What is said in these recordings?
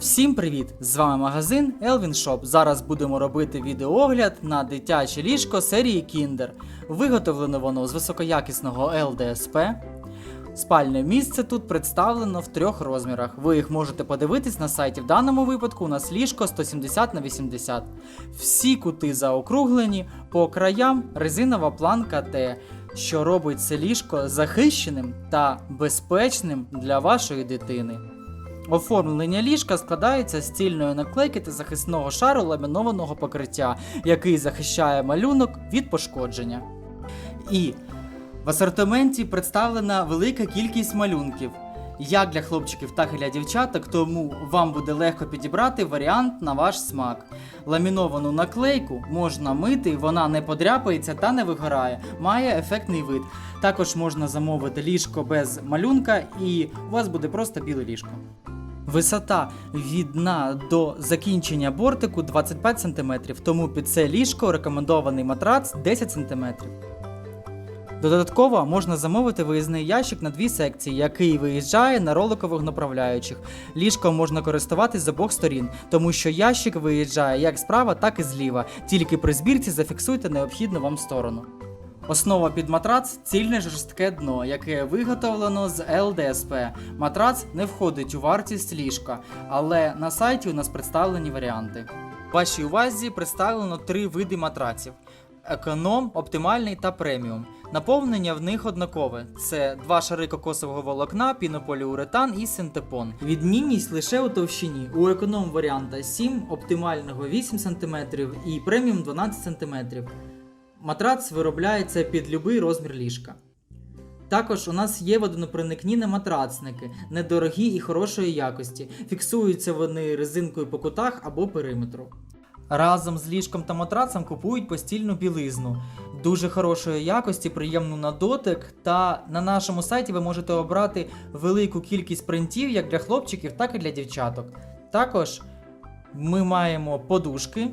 Всім привіт! З вами магазин Elvin Shop. Зараз будемо робити відеогляд на дитяче ліжко серії Kinder. Виготовлено воно з високоякісного ЛДСП. Спальне місце тут представлено в трьох розмірах. Ви їх можете подивитись на сайті. В даному випадку у нас ліжко 170 на 80. Всі кути заокруглені, по краям резинова планка Т, що робить це ліжко захищеним та безпечним для вашої дитини. Оформлення ліжка складається з цільної наклейки та захисного шару ламінованого покриття, який захищає малюнок від пошкодження. І в асортименті представлена велика кількість малюнків, як для хлопчиків, так і для дівчаток, тому вам буде легко підібрати варіант на ваш смак. Ламіновану наклейку можна мити, вона не подряпається та не вигорає, має ефектний вид. Також можна замовити ліжко без малюнка, і у вас буде просто біле ліжко. Висота від дна до закінчення бортику 25 см, тому під це ліжко рекомендований матрац 10 см. Додатково можна замовити виїзний ящик на дві секції, який виїжджає на роликових направляючих. Ліжком можна користуватись з обох сторін, тому що ящик виїжджає як справа, так і зліва. Тільки при збірці зафіксуйте необхідну вам сторону. Основа під матрац цільне жорстке дно, яке виготовлено з ЛДСП. Матрац не входить у вартість ліжка, але на сайті у нас представлені варіанти. Вашій увазі представлено три види матраців: економ, оптимальний та преміум. Наповнення в них однакове: це два шари кокосового волокна, пінополіуретан і синтепон. Відмінність лише у товщині. У економ варіанта 7, оптимального 8 см і преміум 12 см. Матрац виробляється під любий розмір ліжка. Також у нас є водонепроникні матрацники, недорогі і хорошої якості. Фіксуються вони резинкою по кутах або периметру. Разом з ліжком та матрацем купують постільну білизну дуже хорошої якості, приємну на дотик. Та на нашому сайті ви можете обрати велику кількість принтів як для хлопчиків, так і для дівчаток. Також ми маємо подушки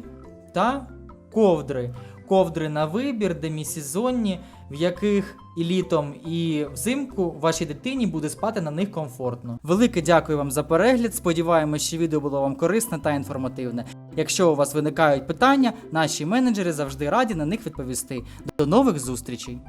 та ковдри. Ковдри на вибір, демісезонні, в яких і літом, і взимку вашій дитині буде спати на них комфортно. Велике дякую вам за перегляд. Сподіваємось, що відео було вам корисне та інформативне. Якщо у вас виникають питання, наші менеджери завжди раді на них відповісти. До нових зустрічей!